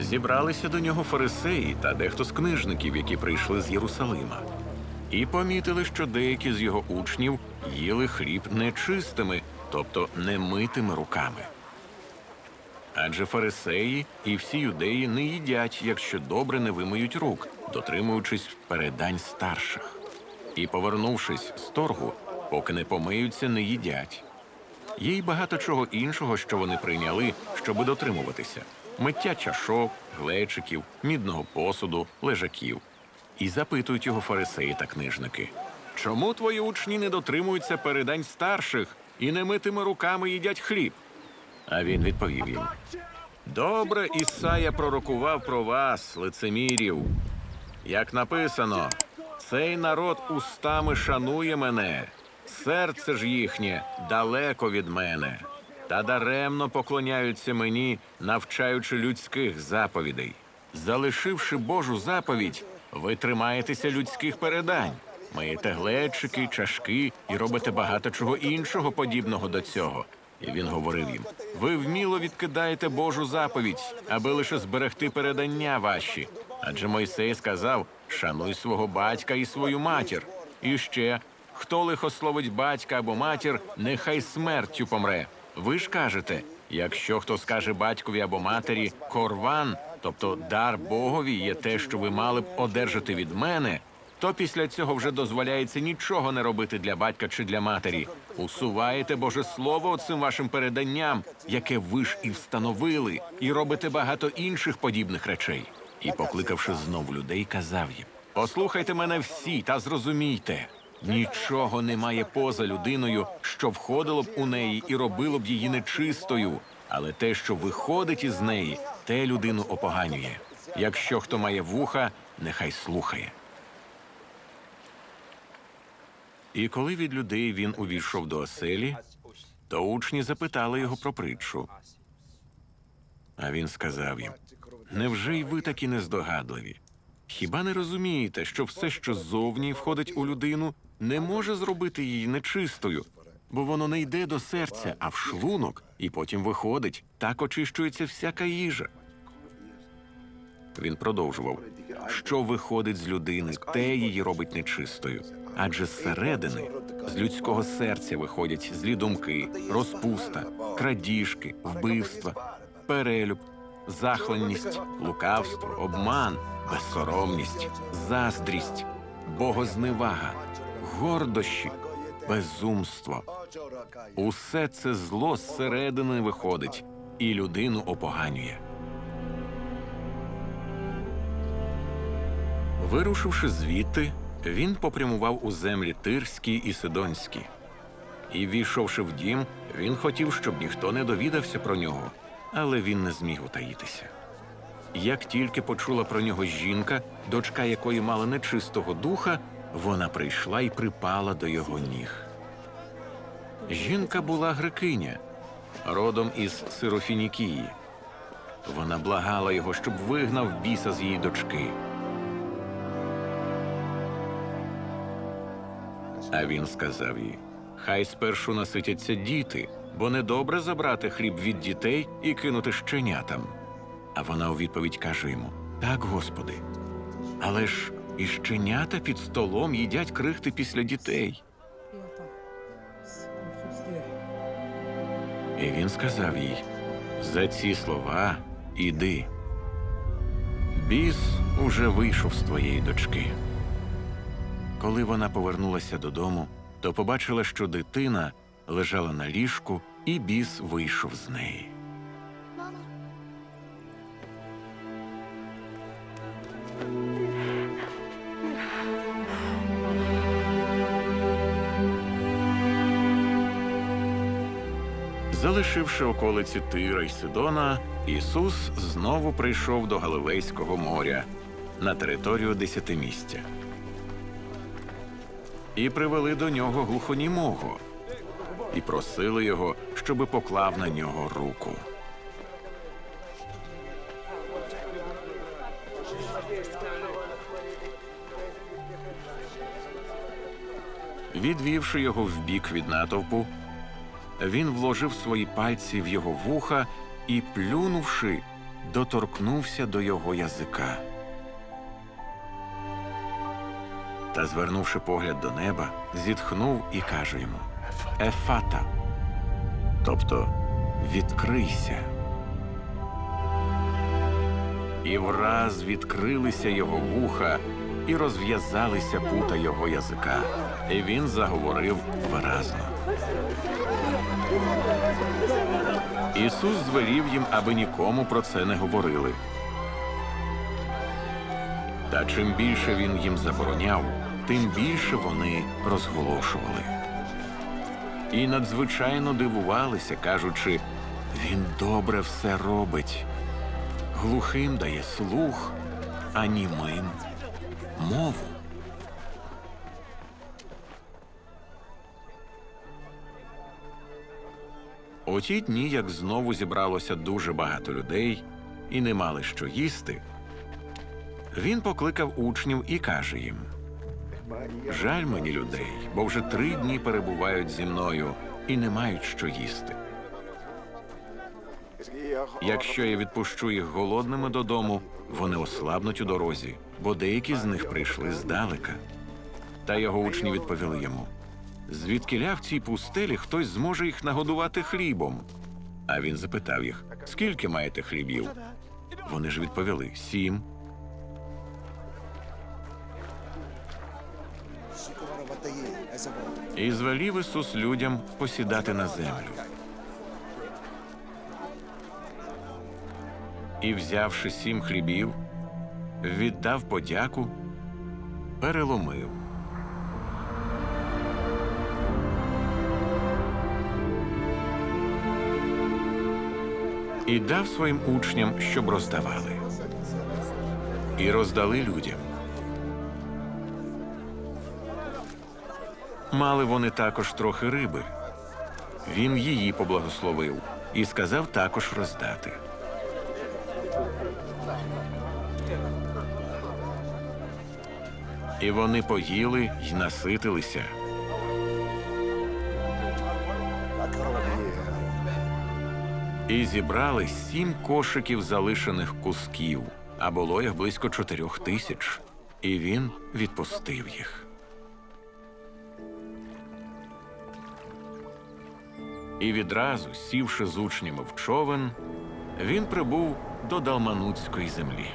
зібралися до нього фарисеї та дехто з книжників, які прийшли з Єрусалима, і помітили, що деякі з його учнів їли хліб нечистими, тобто немитими руками. Адже фарисеї і всі юдеї не їдять, якщо добре не вимиють рук, дотримуючись передань старших. І, повернувшись з торгу, поки не помиються, не їдять. Є й багато чого іншого, що вони прийняли, щоби дотримуватися: миття чашок, глечиків, мідного посуду, лежаків. І запитують його фарисеї та книжники: чому твої учні не дотримуються передань старших і немитими руками їдять хліб? А він відповів їм: Добре, Ісая пророкував про вас, лицемірів. Як написано, цей народ устами шанує мене, серце ж їхнє далеко від мене, та даремно поклоняються мені, навчаючи людських заповідей. Залишивши Божу заповідь, ви тримаєтеся людських передань, миєте глечики, чашки і робите багато чого іншого подібного до цього. І він говорив їм: ви вміло відкидаєте Божу заповідь, аби лише зберегти передання ваші. Адже Мойсей сказав: шануй свого батька і свою матір. І ще хто лихословить батька або матір, нехай смертю помре. Ви ж кажете, якщо хто скаже батькові або матері корван, тобто дар Богові є те, що ви мали б одержати від мене, то після цього вже дозволяється нічого не робити для батька чи для матері. Усуваєте Боже Слово цим вашим переданням, яке ви ж і встановили, і робите багато інших подібних речей. І, покликавши знов людей, казав їм: Послухайте мене всі та зрозумійте. Нічого немає поза людиною, що входило б у неї і робило б її нечистою, але те, що виходить із неї, те людину опоганює. Якщо хто має вуха, нехай слухає. І коли від людей він увійшов до оселі, то учні запитали його про притчу. А він сказав їм: Невже й ви такі нездогадливі? Хіба не розумієте, що все, що ззовні входить у людину, не може зробити її нечистою, бо воно не йде до серця, а в шлунок, і потім виходить, так очищується всяка їжа. Він продовжував: що виходить з людини, те її робить нечистою. Адже зсередини, з людського серця виходять злі думки, розпуста, крадіжки, вбивства, перелюб, захленність, лукавство, обман, безсоромність, заздрість, богозневага, гордощі, безумство. Усе це зло зсередини виходить і людину опоганює. Вирушивши звідти, він попрямував у землі Тирські і Сидонські. І, війшовши в дім, він хотів, щоб ніхто не довідався про нього, але він не зміг утаїтися. Як тільки почула про нього жінка, дочка якої мала нечистого духа, вона прийшла і припала до його ніг. Жінка була грекиня, родом із Сирофінікії. Вона благала його, щоб вигнав біса з її дочки. А він сказав їй: Хай спершу наситяться діти, бо недобре забрати хліб від дітей і кинути щенятам. А вона у відповідь каже йому: Так, Господи. Але ж і щенята під столом їдять крихти після дітей. І він сказав їй: За ці слова іди. Біс уже вийшов з твоєї дочки. Коли вона повернулася додому, то побачила, що дитина лежала на ліжку, і біс вийшов з неї. Залишивши околиці Тира й Сидона, Ісус знову прийшов до Галилейського моря на територію десятимістя. І привели до нього глухонімого, і просили його, щоби поклав на нього руку. Відвівши його вбік від натовпу, він вложив свої пальці в його вуха і, плюнувши, доторкнувся до його язика. Та, звернувши погляд до неба, зітхнув і каже йому: Ефата, тобто відкрийся. І враз відкрилися його вуха, і розв'язалися пута його язика, і він заговорив виразно. Ісус звелів їм, аби нікому про це не говорили. Та чим більше він їм забороняв, тим більше вони розголошували. І надзвичайно дивувалися, кажучи, він добре все робить. Глухим дає слух, а німим мову. У ті дні, як знову зібралося дуже багато людей і не мали що їсти, він покликав учнів і каже їм: Жаль мені людей, бо вже три дні перебувають зі мною і не мають що їсти. Якщо я відпущу їх голодними додому, вони ослабнуть у дорозі, бо деякі з них прийшли здалека. Та його учні відповіли йому: звідкиля в цій пустелі хтось зможе їх нагодувати хлібом. А він запитав їх: скільки маєте хлібів? Вони ж відповіли: сім. І звелів Ісус людям посідати на землю. І, взявши сім хлібів, віддав подяку, переломив. І дав своїм учням, щоб роздавали. І роздали людям. Мали вони також трохи риби. Він її поблагословив і сказав також роздати. І вони поїли й наситилися. І зібрали сім кошиків залишених кусків, а було їх близько чотирьох тисяч. І він відпустив їх. І відразу, сівши з учнями в човен, він прибув до Далманутської землі.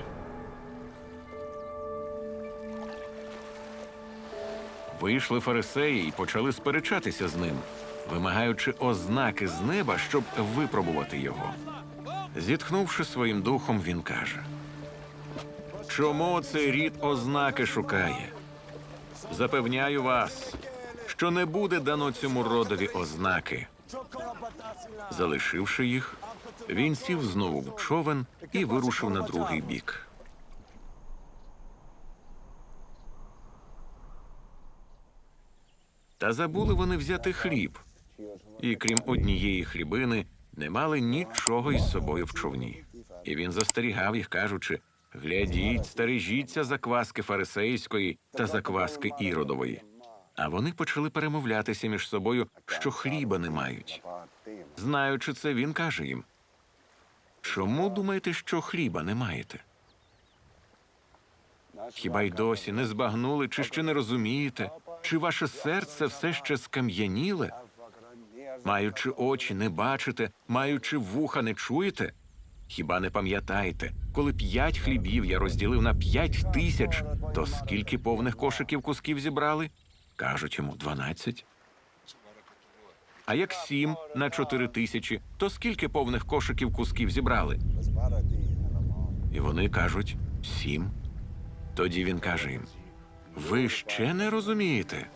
Вийшли фарисеї і почали сперечатися з ним, вимагаючи ознаки з неба, щоб випробувати його. Зітхнувши своїм духом, він каже: Чому цей рід ознаки шукає? Запевняю вас, що не буде дано цьому родові ознаки. Залишивши їх, він сів знову в човен і вирушив на другий бік. Та забули вони взяти хліб, і крім однієї хлібини, не мали нічого із собою в човні. І він застерігав їх, кажучи: глядіть, стережіться закваски фарисейської та закваски іродової. А вони почали перемовлятися між собою, що хліба не мають. Знаючи це, він каже їм: Чому думаєте, що хліба не маєте? Хіба й досі не збагнули, чи ще не розумієте, чи ваше серце все ще скам'яніле? Маючи очі, не бачите, маючи вуха, не чуєте? Хіба не пам'ятаєте, коли п'ять хлібів я розділив на п'ять тисяч, то скільки повних кошиків кусків зібрали? Кажуть йому дванадцять. А як сім на чотири тисячі, то скільки повних кошиків кусків зібрали? І вони кажуть сім. Тоді він каже їм: Ви ще не розумієте?